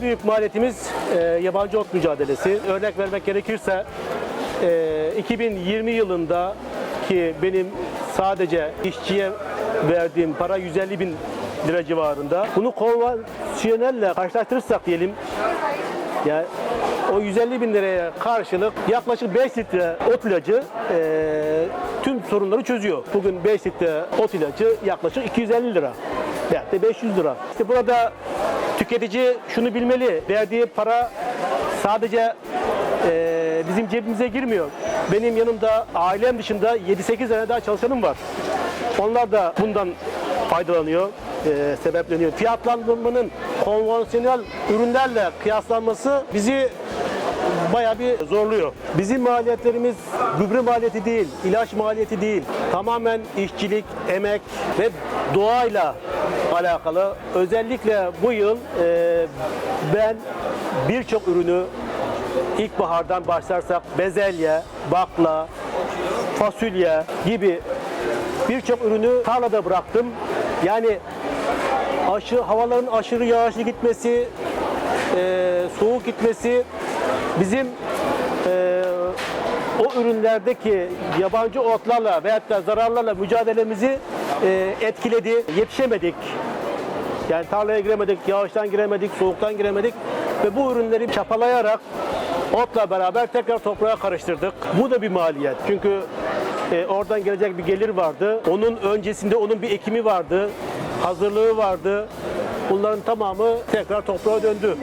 büyük maliyetimiz e, yabancı ot mücadelesi. Örnek vermek gerekirse e, 2020 yılında ki benim sadece işçiye verdiğim para 150 bin lira civarında. Bunu konvansiyonelle karşılaştırırsak diyelim yani o 150 bin liraya karşılık yaklaşık 5 litre ot ilacı e, tüm sorunları çözüyor. Bugün 5 litre ot ilacı yaklaşık 250 lira. Yani de 500 lira. İşte burada tüketici şunu bilmeli. Verdiği para sadece e, bizim cebimize girmiyor. Benim yanımda ailem dışında 7-8 tane daha çalışanım var. Onlar da bundan faydalanıyor, e, sebepleniyor. Fiyatlandırmanın konvansiyonel ürünlerle kıyaslanması bizi bayağı bir zorluyor. Bizim maliyetlerimiz gübre maliyeti değil, ilaç maliyeti değil. Tamamen işçilik, emek ve doğayla alakalı. Özellikle bu yıl e, ben birçok ürünü ilkbahardan başlarsak bezelye, bakla, fasulye gibi birçok ürünü tarlada bıraktım. Yani aşı, havaların aşırı yağışlı gitmesi, e, soğuk gitmesi bizim e, o ürünlerdeki yabancı otlarla veyahut da zararlarla mücadelemizi e, etkiledi. Yetişemedik. Yani tarlaya giremedik, yağıştan giremedik, soğuktan giremedik ve bu ürünleri çapalayarak otla beraber tekrar toprağa karıştırdık. Bu da bir maliyet. Çünkü e, oradan gelecek bir gelir vardı. Onun öncesinde onun bir ekimi vardı, hazırlığı vardı. Bunların tamamı tekrar toprağa döndü.